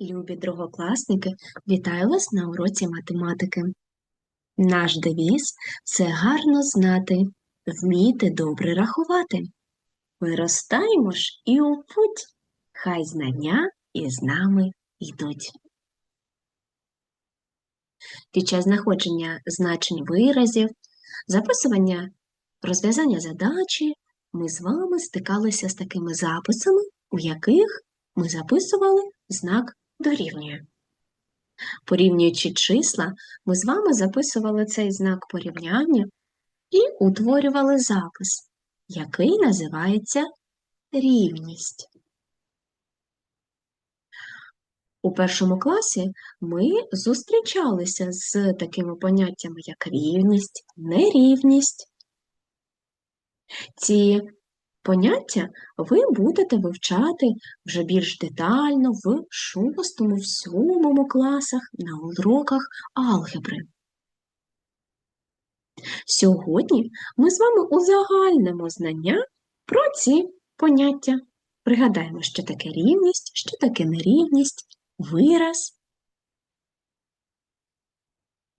Любі другокласники, вітаю вас на уроці математики. Наш девіз – це гарно знати, вміти добре рахувати. Виростаємо ж і у путь, хай знання із нами йдуть. Під час знаходження значень виразів, записування розв'язання задачі ми з вами стикалися з такими записами, у яких ми записували знак дорівнює. Порівнюючи числа, ми з вами записували цей знак порівняння і утворювали запис, який називається рівність. У першому класі ми зустрічалися з такими поняттями, як рівність, нерівність. Ці поняття ви будете вивчати вже більш детально в шостому, в сьомому класах на уроках алгебри. Сьогодні ми з вами узагальнимо знання про ці поняття. Пригадаємо, що таке рівність, що таке нерівність, вираз.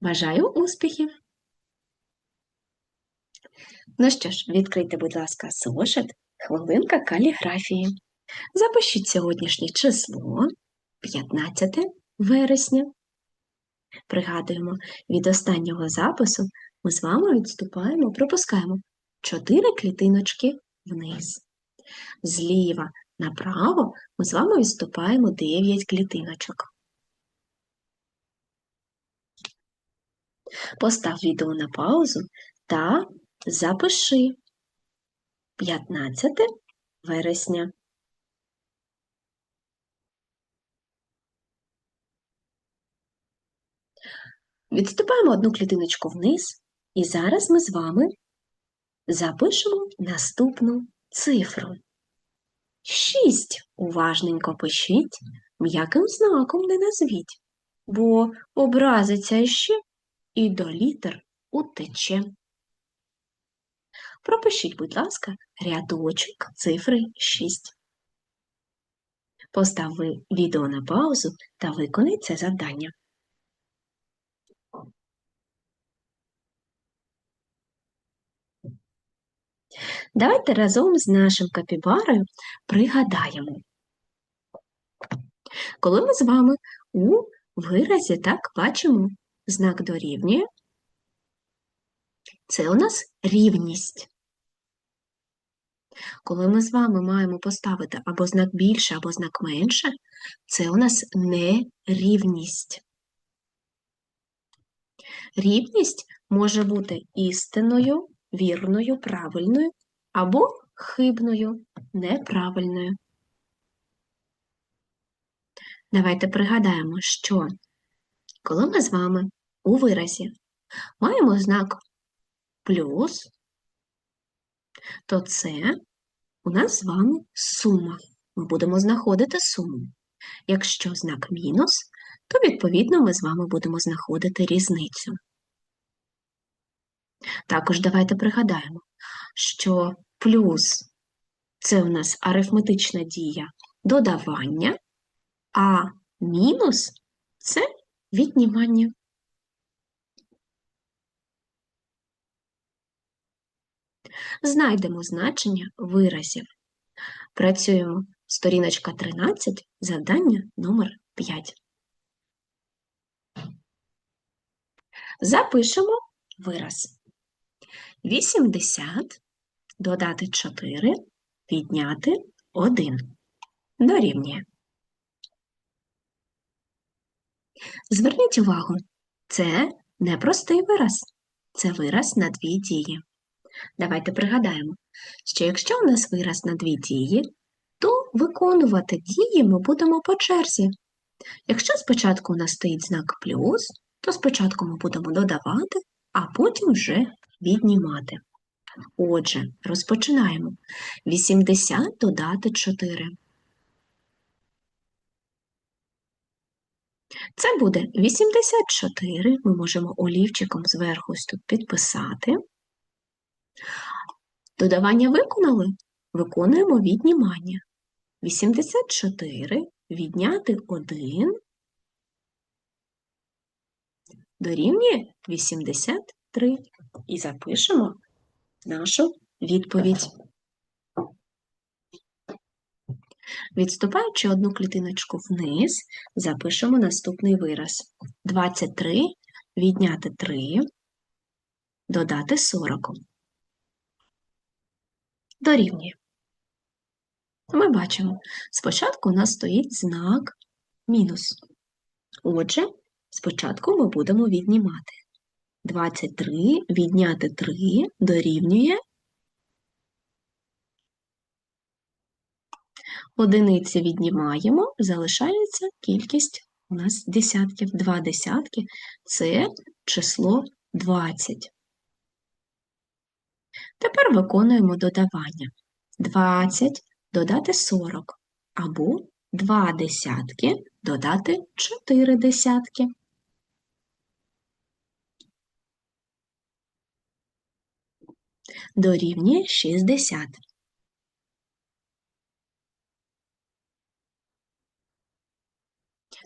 Бажаю успіхів! Ну що ж, відкрийте, будь ласка, зошит, хвилинка каліграфії. Запишіть сьогоднішнє число 15 вересня. Пригадуємо, від останнього запису ми з вами відступаємо, пропускаємо 4 клітиночки вниз. Зліва направо ми з вами відступаємо 9 клітиночок. Постав відео на паузу та Запиши 15 вересня. Відступаємо одну клітиночку вниз, і зараз ми з вами запишемо наступну цифру. 6 уважненько пишіть, м'яким знаком не назвіть, бо образиться ще і до літер утече. Пропишіть, будь ласка, рядочок цифри 6. Постав відео на паузу та виконай це завдання. Давайте разом з нашим капібарою пригадаємо. Коли ми з вами у виразі так бачимо знак дорівнює, це у нас рівність. Коли ми з вами маємо поставити або знак більше, або знак менше, це у нас нерівність. Рівність може бути істинною, вірною, правильною або хибною, неправильною. Давайте пригадаємо, що коли ми з вами у виразі маємо знак плюс, то це у нас з вами сума. Ми будемо знаходити суму. Якщо знак мінус, то, відповідно, ми з вами будемо знаходити різницю. Також давайте пригадаємо, що плюс це у нас арифметична дія додавання, а мінус це віднімання. Знайдемо значення виразів. Працюємо сторіночка 13, завдання номер 5. Запишемо вираз. 80 додати 4, підняти 1. Дорівнює. Зверніть увагу, це не простий вираз, це вираз на дві дії. Давайте пригадаємо, що якщо у нас вираз на дві дії, то виконувати дії ми будемо по черзі. Якщо спочатку у нас стоїть знак плюс, то спочатку ми будемо додавати, а потім вже віднімати. Отже, розпочинаємо. 80 додати 4. Це буде 84, ми можемо олівчиком зверху тут підписати. Додавання виконали? Виконуємо віднімання. 84 відняти 1 дорівнює 83. І запишемо нашу відповідь. Відступаючи одну клітиночку вниз, запишемо наступний вираз. 23 відняти 3, додати 40. Дорівнює. Ми бачимо, спочатку у нас стоїть знак мінус. Отже, спочатку ми будемо віднімати. 23 відняти 3 дорівнює Одиниці віднімаємо, залишається кількість у нас десятків. Два десятки це число 20. Тепер виконуємо додавання. 20 додати 40 або 2 десятки додати 4 десятки. Дорівнює 60.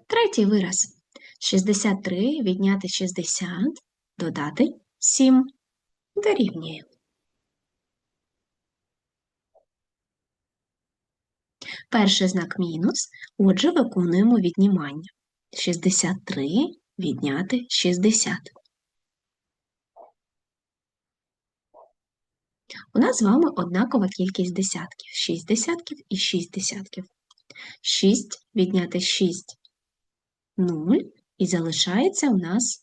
Третій вираз. 63 відняти 60, додати 7. Дорівнює. Перший знак мінус, отже, виконуємо віднімання. 63 відняти 60. У нас з вами однакова кількість десятків. 6 десятків і 6 десятків. 6 відняти 6 0 і залишається у нас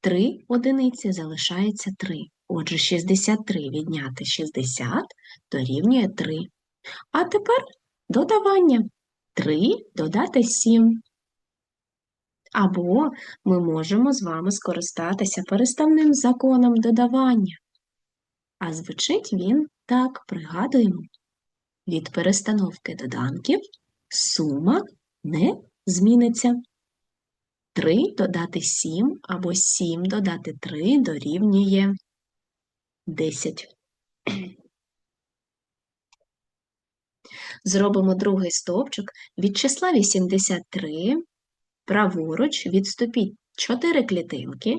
3 одиниці, залишається 3. Отже, 63 відняти 60 дорівнює 3. А тепер додавання. 3 додати 7. Або ми можемо з вами скористатися переставним законом додавання. А звучить він так, пригадуємо. Від перестановки доданків сума не зміниться. 3 додати 7 або 7 додати 3 дорівнює 10. Зробимо другий стовпчик. Від числа 83 праворуч відступіть 4 клітинки.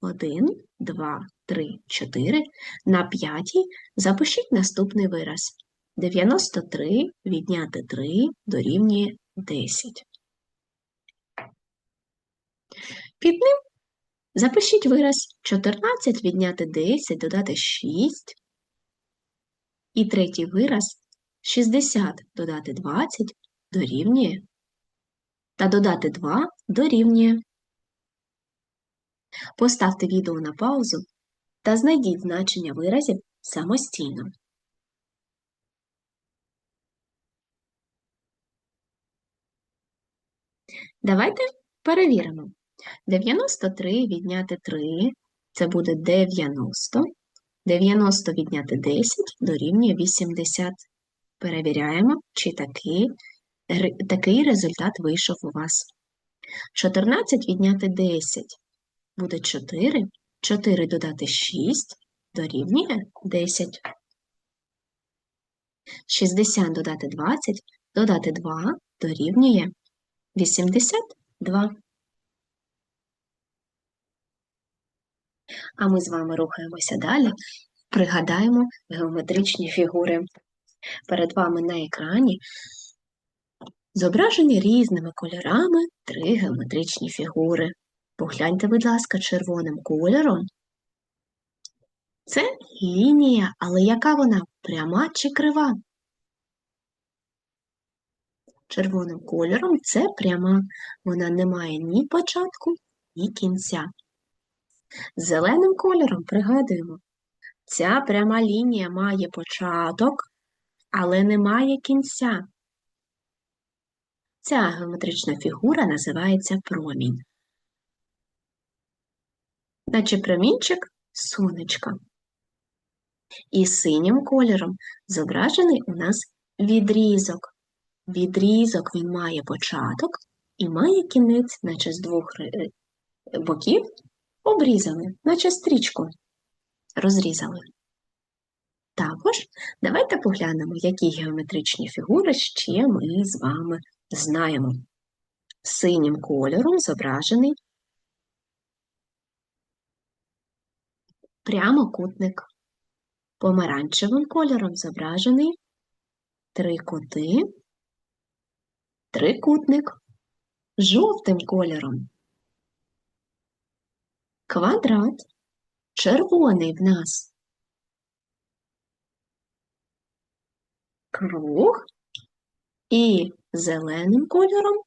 1, 2, 3, 4. На п'ятій запишіть наступний вираз. 93 відняти 3 дорівнює 10. Під ним запишіть вираз 14 відняти 10, додати 6. І третій вираз 60 додати 20 дорівнює. Та додати 2 дорівнює. Поставте відео на паузу та знайдіть значення виразів самостійно. Давайте перевіримо. 93 відняти 3 це буде 90. 90 відняти 10 дорівнює 80. Перевіряємо, чи такий, такий результат вийшов у вас. 14 відняти 10 буде 4. 4 додати 6 дорівнює 10. 60 додати 20 додати 2 дорівнює 82. А ми з вами рухаємося далі. Пригадаємо геометричні фігури. Перед вами на екрані зображені різними кольорами три геометричні фігури. Погляньте, будь ласка, червоним кольором. Це лінія, але яка вона? Пряма чи крива? червоним кольором це пряма, вона не має ні початку, ні кінця. Зеленим кольором пригадуємо, ця пряма лінія має початок, але не має кінця. Ця геометрична фігура називається промінь. Наче промінчик сонечка. І синім кольором зображений у нас відрізок. Відрізок він має початок і має кінець, наче з двох е, боків обрізали, наче стрічку розрізали. Також давайте поглянемо, які геометричні фігури ще ми з вами знаємо. Синім кольором зображений прямокутник. Помаранчевим кольором зображений три кути, трикутник, жовтим кольором квадрат, червоний в нас круг і зеленим кольором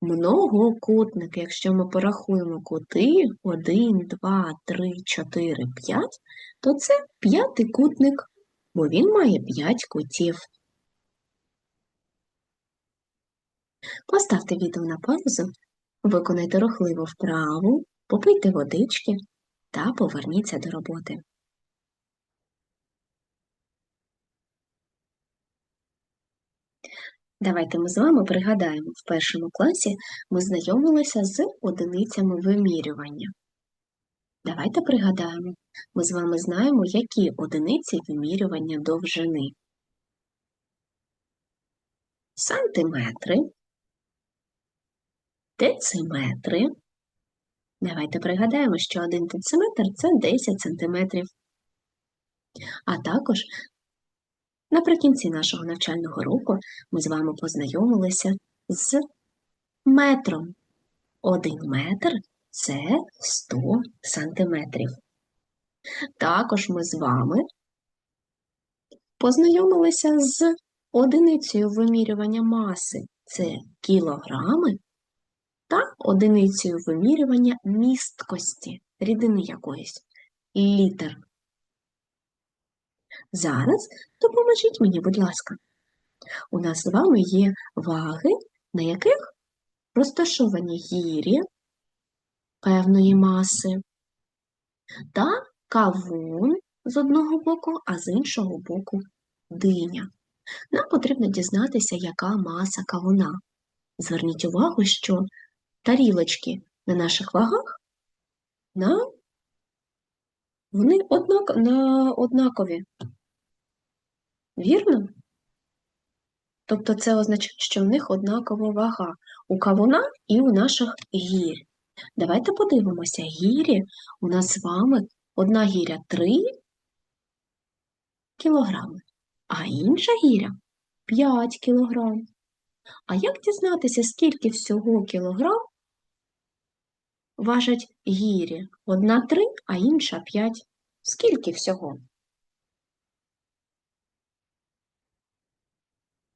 многокутник. Якщо ми порахуємо кути 1, 2, 3, 4, 5, то це п'ятикутник, бо він має 5 кутів. Поставте відео на паузу, виконайте рухливу вправу, попийте водички та поверніться до роботи. Давайте ми з вами пригадаємо, в першому класі ми знайомилися з одиницями вимірювання. Давайте пригадаємо, ми з вами знаємо, які одиниці вимірювання довжини. Сантиметри, дециметри. Давайте пригадаємо, що один дециметр – це 10 сантиметрів. А також наприкінці нашого навчального року ми з вами познайомилися з метром. Один метр це 100 сантиметрів. Також ми з вами познайомилися з одиницею вимірювання маси це кілограми, та одиницею вимірювання місткості рідини якоїсь літер. Зараз допоможіть мені, будь ласка. У нас з вами є ваги, на яких розташовані гірі певної маси та кавун з одного боку, а з іншого боку диня. Нам потрібно дізнатися, яка маса кавуна. Зверніть увагу, що тарілочки на наших вагах на, вони однак, на однакові. Вірно? Тобто це означає, що в них однакова вага у кавуна і у наших гір. Давайте подивимося, гірі у нас з вами одна гіря 3 кілограми, а інша гіря 5 кілограм. А як дізнатися, скільки всього кілограм важать гірі? Одна 3, а інша 5. Скільки всього?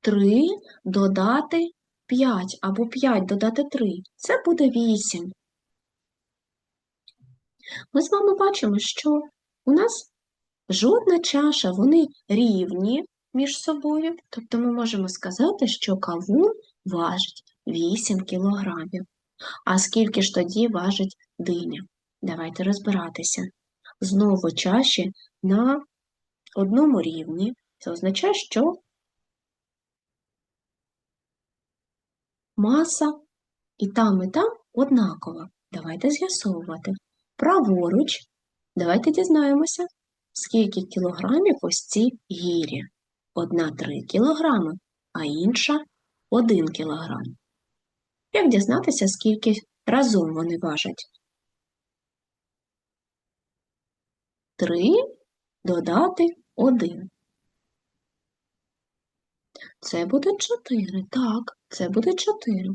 3 додати 5 або 5 додати 3. Це буде 8. Ми з вами бачимо, що у нас жодна чаша, вони рівні між собою, тобто ми можемо сказати, що кавун важить 8 кілограмів. А скільки ж тоді важить диня? Давайте розбиратися. Знову чаші на одному рівні. Це означає, що маса і там, і там однакова. Давайте з'ясовувати. Праворуч, давайте дізнаємося, скільки кілограмів ось ці гірі. Одна 3 кілограми, а інша 1 кілограм. Як дізнатися, скільки разом вони важать? 3 додати 1. Це буде 4. Так, це буде 4.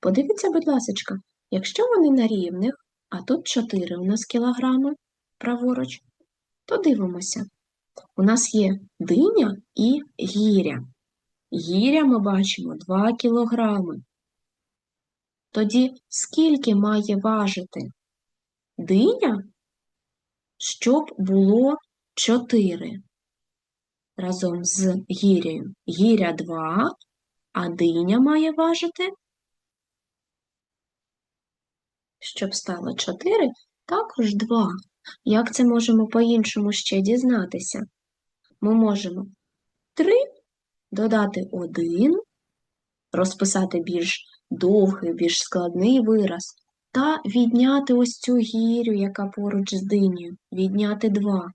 Подивіться, будь ласка, якщо вони на рівних, а тут 4 у нас кілограми праворуч, то дивимося. У нас є диня і гіря. Гіря ми бачимо 2 кілограми. Тоді скільки має важити диня, щоб було 4 разом з гіряю? Гіря 2, а диня має важити, щоб стало 4, також 2. Як це можемо по-іншому ще дізнатися? Ми можемо 3 додати 1, розписати більш довгий, більш складний вираз, та відняти ось цю гірю, яка поруч з динею, відняти 2.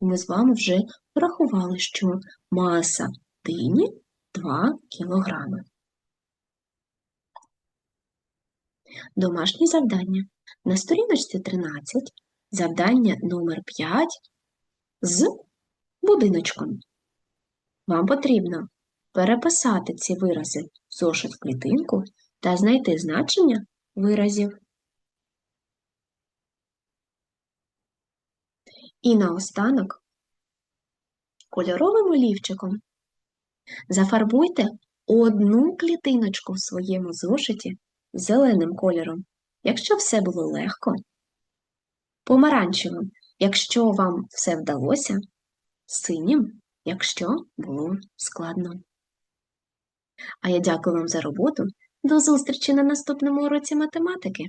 Ми з вами вже порахували, що маса дині 2 кілограми. Домашнє завдання. На сторіночці 13 завдання номер 5 з будиночком. Вам потрібно переписати ці вирази в зошит в клітинку та знайти значення виразів. І наостанок кольоровим олівчиком зафарбуйте одну клітиночку в своєму зошиті зеленим кольором, якщо все було легко, помаранчевим, якщо вам все вдалося, синім, якщо було складно. А я дякую вам за роботу. До зустрічі на наступному уроці математики.